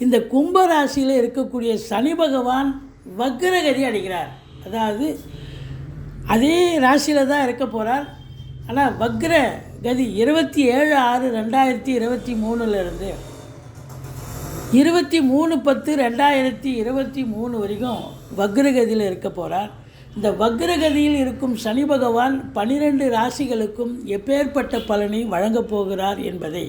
இந்த கும்பராசியில் இருக்கக்கூடிய சனி பகவான் வக்ரகதி அடைகிறார். அதாவது அதே ராசியில் தான் இருக்க போகிறார் ஆனால் வக்ர கதி இருபத்தி ஏழு ஆறு ரெண்டாயிரத்தி இருபத்தி மூணுலேருந்து இருபத்தி மூணு பத்து ரெண்டாயிரத்தி இருபத்தி மூணு வரைக்கும் வக்ரகதியில் இருக்க போகிறார் இந்த வக்ரகதியில் இருக்கும் சனி பகவான் பனிரெண்டு ராசிகளுக்கும் எப்பேற்பட்ட பலனை வழங்கப் போகிறார் என்பதை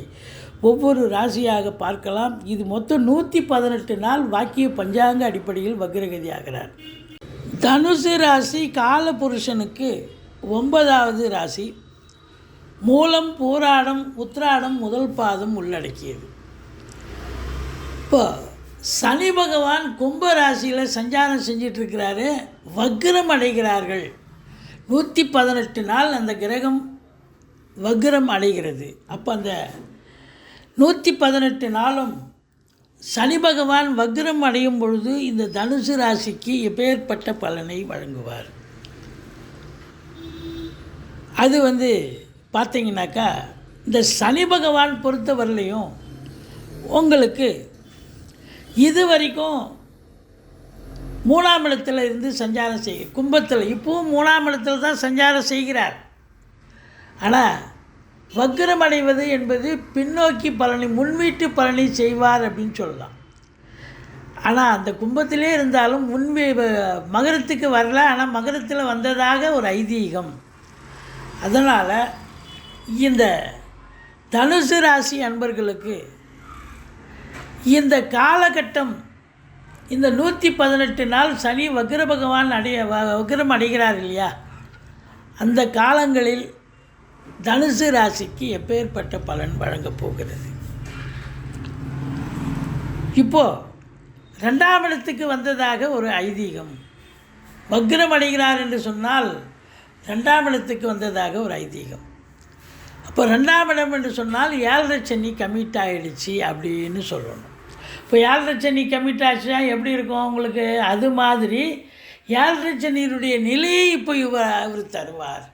ஒவ்வொரு ராசியாக பார்க்கலாம். இது மொத்தம் நூற்றி பதினெட்டு நாள் வாக்கிய பஞ்சாங்க அடிப்படையில் வக்ரகதி ஆகிறார் தனுசு ராசி காலபுருஷனுக்கு ஒன்பதாவது ராசி. மூலம் பூராடம் உத்ராடம் முதல் பாதம் உள்ளடக்கியது. இப்போ சனி பகவான் கும்ப ராசியில் சஞ்சாரம் செஞ்சிட்ருக்கிறாரு. வக்ரம் அடைகிறார்கள். நூற்றி பதினெட்டு நாள் அந்த கிரகம் வக்ரம் அடைகிறது. அப்போ அந்த நூற்றி பதினெட்டு நாளும் சனி பகவான் வக்ரம் அடையும் பொழுது இந்த தனுசு ராசிக்கு எப்பேற்பட்ட பலனை வழங்குவார். அது வந்து பார்த்தீங்கன்னாக்கா இந்த சனி பகவான் பொறுத்தவரையிலையும் உங்களுக்கு இது வரைக்கும் மூணாம் இடத்துல இருந்து சஞ்சாரம் செய்ய கும்பத்தில் இப்போவும் மூணாம் இடத்துல தான் சஞ்சாரம் செய்கிறார். ஆனால் வக்கரம் அடைவது என்பது பின்னோக்கி பலனை முன்வீட்டு பலனை செய்வார் அப்படின்னு சொல்லலாம். ஆனால் அந்த கும்பத்திலே இருந்தாலும் முன்வீ மகரத்துக்கு வரல. ஆனால் மகரத்தில் வந்ததாக ஒரு ஐதீகம். அதனால் இந்த தனுசு ராசி அன்பர்களுக்கு இந்த காலகட்டம் இந்த நூற்றி பதினெட்டு நாள் சனி வக்ர பகவான் அடைய வ- வக்ரம் அடைகிறார் இல்லையா? அந்த காலங்களில் தனுசு ராசிக்கு எப்பேற்பட்ட பலன் வழங்கப் போகிறது? இப்போ ரெண்டாம் இடத்துக்கு வந்ததாக ஒரு ஐதீகம். வக்ரம் அடைகிறார் என்று சொன்னால் ரெண்டாம் இடத்துக்கு வந்ததாக ஒரு ஐதீகம். அப்போ ரெண்டாம் இடம் என்று சொன்னால் ஏழரை சனி கமிட் ஆகிடுச்சு அப்படின்னு சொல்லணும். இப்போ ஏழரை சனி கமிட் ஆச்சுன்னா எப்படி இருக்கும் உங்களுக்கு? அது மாதிரி ஏழரை சனியினுடைய நிலையை இப்போ இவர் அவர் தருவார்.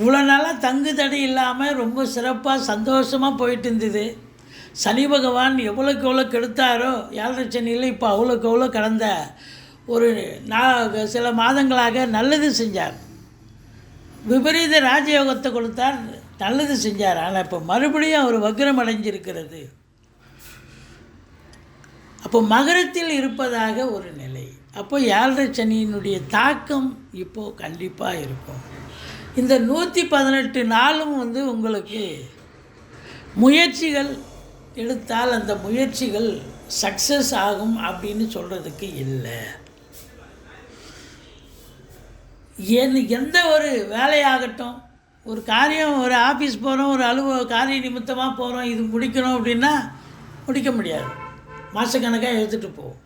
இவ்வளோ நாளாக தங்கு தடை இல்லாமல் ரொம்ப சிறப்பாக சந்தோஷமாக போயிட்டு இருந்தது. சனி பகவான் எவ்வளோக்கு எவ்வளோ கெடுத்தாரோ ஏழரை சனியில் இப்போ அவ்வளோக்கு எவ்வளோ கடந்த ஒரு நா சில மாதங்களாக நல்லது செஞ்சார். விபரீத ராஜயோகத்தை கொடுத்தார் நல்லது செஞ்சார். ஆனால் இப்போ மறுபடியும் அவர் வக்ரம் அடைஞ்சிருக்கிறது. அப்போ மகரத்தில் இருப்பதாக ஒரு நிலை. அப்போ ஏழரை சனியினுடைய தாக்கம் இப்போது கண்டிப்பாக இருக்கும். இந்த நூற்றி பதினெட்டு நாளும் வந்து உங்களுக்கு முயற்சிகள் எடுத்தால் அந்த முயற்சிகள் சக்ஸஸ் ஆகும் அப்படின்னு சொல்கிறதுக்கு இல்லை. என் எந்த ஒரு வேலையாகட்டும் ஒரு காரியம் ஒரு ஆஃபீஸ் போகிறோம் ஒரு அலுவ காரிய நிமித்தமாக போகிறோம் இது முடிக்கணும் அப்படின்னா முடிக்க முடியாது. மாதக்கணக்காக எடுத்துகிட்டு போவோம்.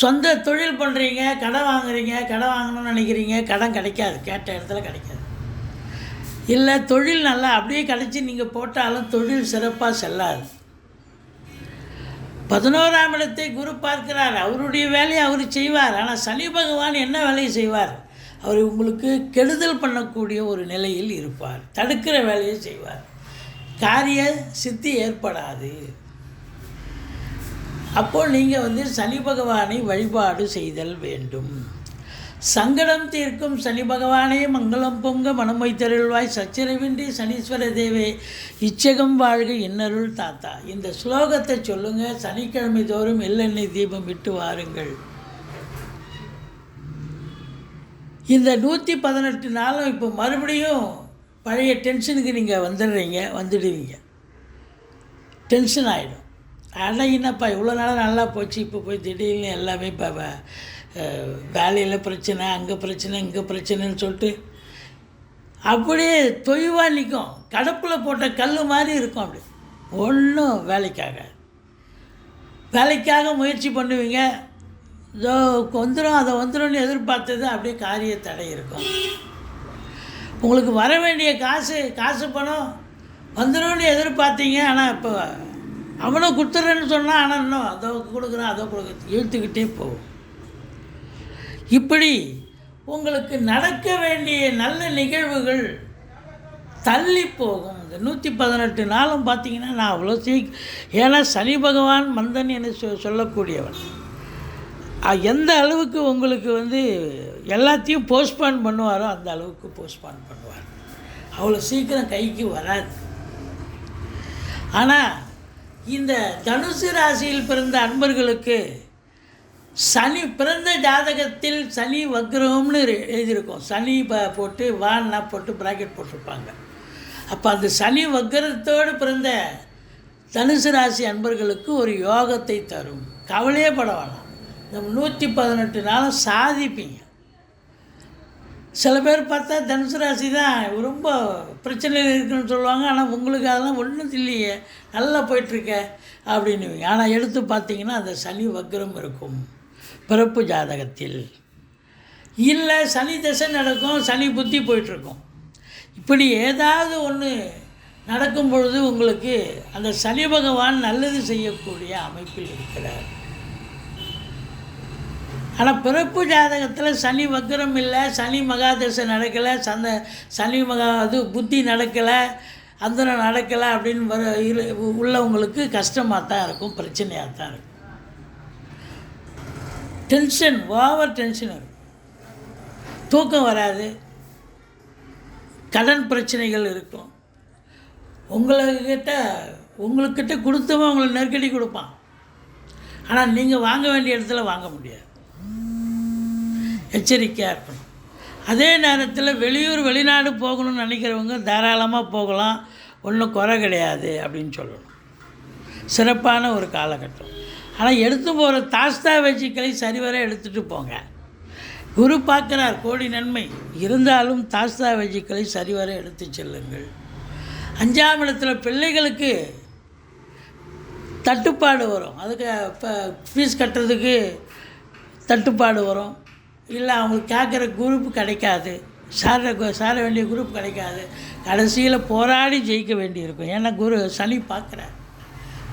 சொந்த தொழில் பண்ணுறீங்க கடன் வாங்குறீங்க கடன் வாங்கணும்னு நினைக்கிறீங்க கடன் கிடைக்காது கேட்ட இடத்துல கிடைக்காது. இல்லை தொழில் நல்லா அப்படியே கிடச்சி நீங்கள் போட்டாலும் தொழில் சிறப்பாக செல்லாது. பதினோராம் இடத்தை குரு பார்க்கிறார். அவருடைய வேலையை அவர் செய்வார். ஆனால் சனி பகவான் என்ன வேலையை செய்வார்? அவர் உங்களுக்கு கெடுதல் பண்ணக்கூடிய ஒரு நிலையில் இருப்பார். தடுக்கிற வேலையை செய்வார். காரிய சித்தி ஏற்படாது. அப்போ நீங்கள் வந்து சனி பகவானை வழிபாடு செய்தல் வேண்டும். சங்கடம் தீர்க்கும் சனி பகவானே மங்களம் பொங்க மனம் வைத்தருள்வாய். சச்சரவின்றி சனீஸ்வர தேவே இச்சகம் வாழ்க இன்னருள் தாத்தா. இந்த ஸ்லோகத்தை சொல்லுங்கள் சனிக்கிழமை தோறும் எள்ளெண்ணெய் தீபம் விட்டு வாருங்கள். இந்த நூற்றி பதினெட்டு நாளும் இப்போ மறுபடியும் பழைய டென்ஷனுக்கு நீங்கள் வந்துடுறீங்க வந்துடுவீங்க. டென்ஷன் ஆகிடும் ஆனால் என்னப்பா இவ்வளோ நாளாக நல்லா போச்சு இப்போ போய் திடீர்னு எல்லாமே இப்போ வேலையில் பிரச்சனை அங்கே பிரச்சனை இங்கே பிரச்சனைன்னு சொல்லிட்டு அப்படியே தொய்வாக நிற்கும் கடப்பில் போட்ட கல் மாதிரி இருக்கும் அப்படி. ஒன்றும் வேலைக்காக. வேலைக்காக முயற்சி பண்ணுவீங்க. இதோ வந்துடும் அதை வந்துடும்னு எதிர்பார்த்தது அப்படியே காரிய தடை இருக்கும். உங்களுக்கு வர வேண்டிய காசு காசு பணம் வந்துடும்னு எதிர்பார்த்தீங்க ஆனால் இப்போ அவனும் கொடுத்துட்றேன்னு சொன்னால் ஆனால் இன்னும் அதோ கொடுக்குறான் அதோ கொடுக்குறது இழுத்துக்கிட்டே போகும். இப்படி உங்களுக்கு நடக்க வேண்டிய நல்ல நிகழ்வுகள் தள்ளி போகும். இந்த நூற்றி பதினெட்டு நாளும் பார்த்தீங்கன்னா நான் அவ்வளோ சீக் ஏன்னா சனி பகவான் மந்தன் என்று சொ சொல்லக்கூடியவன். எந்த அளவுக்கு உங்களுக்கு வந்து எல்லாத்தையும் போஸ்ட்பான் பண்ணுவாரோ அந்த அளவுக்கு போஸ்ட்பான் பண்ணுவார். அவ்வளோ சீக்கிரம் கைக்கு வராது. ஆனால் இந்த தனுசு ராசியில் பிறந்த அன்பர்களுக்கு சனி பிறந்த ஜாதகத்தில் சனி வக்ரம்னு எழுதியிருக்கும். சனி ப போட்டு வான்னா போட்டு ப்ராக்கெட் போட்டிருப்பாங்க. அப்போ அந்த சனி வக்ரத்தோடு பிறந்த தனுசு ராசி அன்பர்களுக்கு ஒரு யோகத்தை தரும். கவலையே பட வேணாம். இந்த நூற்றி பதினெட்டு நாளும் சாதிப்பீங்க. சில பேர் பார்த்தா தனுசு ராசி தான். ரொம்ப பிரச்சனையில் இருக்குன்னு சொல்லுவாங்க. ஆனால் உங்களுக்கு அதெல்லாம் ஒன்றும் இல்லையே நல்லா போயிட்டுருக்க அப்படின்னுவீங்க. ஆனால் எடுத்து பார்த்தீங்கன்னா அந்த சனி வக்ரம் இருக்கும். பிறப்பு ஜாதகத்தில். இல்லை சனி தசை நடக்கும். சனி புத்தி போயிட்டுருக்கும். இப்படி ஏதாவது ஒன்று நடக்கும் பொழுது உங்களுக்கு அந்த சனி பகவான் நல்லது செய்யக்கூடிய அமைப்பில் இருக்கிறார். ஆனால் பிறப்பு ஜாதகத்தில் சனி வக்கரம் இல்லை சனி மகாதசை நடக்கலை சந்த சனி மகா இது புத்தி நடக்கலை அந்தரம் நடக்கலை அப்படின்னு வர இரு உள்ளவங்களுக்கு கஷ்டமாக தான் இருக்கும் பிரச்சனையாக தான் இருக்கும். டென்ஷன் ஓவர் டென்ஷன் இருக்கும். தூக்கம் வராது. கடன் பிரச்சனைகள் இருக்கும். உங்கள்கிட்ட உங்களுக்கிட்ட கொடுத்தவன் உங்களுக்கு நெருக்கடி கொடுப்பான். ஆனால் நீங்கள் வாங்க வேண்டிய இடத்துல வாங்க முடியாது. எச்சரிக்கையாக இருக்கணும். அதே நேரத்தில் வெளியூர் வெளிநாடு போகணும்னு நினைக்கிறவங்க தாராளமாக போகலாம். ஒன்றும் குறை கிடையாது அப்படின்னு சொல்லணும். சிறப்பான ஒரு காலகட்டம். ஆனால் எடுத்து போகிற தாஸ்தா வச்சுக்களை சரிவர எடுத்துகிட்டு போங்க. குரு பார்க்குறார் கோடி நன்மை. இருந்தாலும் தாஸ்தா வஜிக்களை சரிவர எடுத்து செல்லுங்கள். அஞ்சாம் இடத்துல பிள்ளைகளுக்கு தட்டுப்பாடு வரும். அதுக்கு இப்போ ஃபீஸ் கட்டுறதுக்கு தட்டுப்பாடு வரும். இல்லை அவங்களுக்கு கேட்குற குரூப் கிடைக்காது. சார சார வேண்டிய குரூப் கிடைக்காது. கடைசியில் போராடி ஜெயிக்க வேண்டியிருக்கும். ஏன்னா குரு சனி பார்க்குற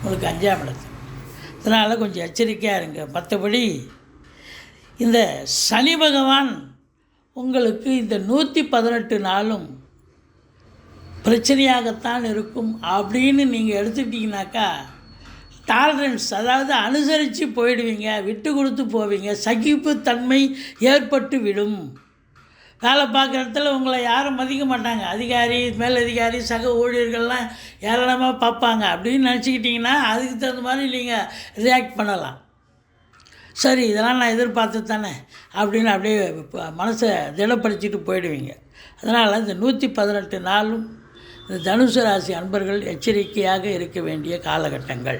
உங்களுக்கு அஞ்சாம் இடத்து அதனால் கொஞ்சம் எச்சரிக்கையாக இருங்க. மற்றபடி இந்த சனி பகவான் உங்களுக்கு இந்த நூற்றி பதினெட்டு நாளும் பிரச்சனையாகத்தான் இருக்கும் அப்படின்னு நீங்கள் எடுத்துக்கிட்டிங்கனாக்கா டாலரன்ஸ் அதாவது அனுசரித்து போயிடுவீங்க விட்டு கொடுத்து போவீங்க சகிப்பு தன்மை ஏற்பட்டு விடும். வேலை பார்க்குற இடத்துல உங்களை யாரும் மதிக்க மாட்டாங்க. அதிகாரி மேலதிகாரி சக ஊழியர்கள்லாம் ஏராளமாக பார்ப்பாங்க. அப்படின்னு நினச்சிக்கிட்டிங்கன்னா அதுக்கு தகுந்த மாதிரி நீங்கள் ரியாக்ட் பண்ணலாம். சரி இதெல்லாம் நான் எதிர்பார்த்து தானே அப்படின்னு அப்படியே மனசை திடப்படுத்திட்டு போயிடுவீங்க. அதனால் இந்த நூற்றி பதினெட்டு நாளும் இந்த தனுசு ராசி அன்பர்கள் எச்சரிக்கையாக இருக்க வேண்டிய காலகட்டங்கள்.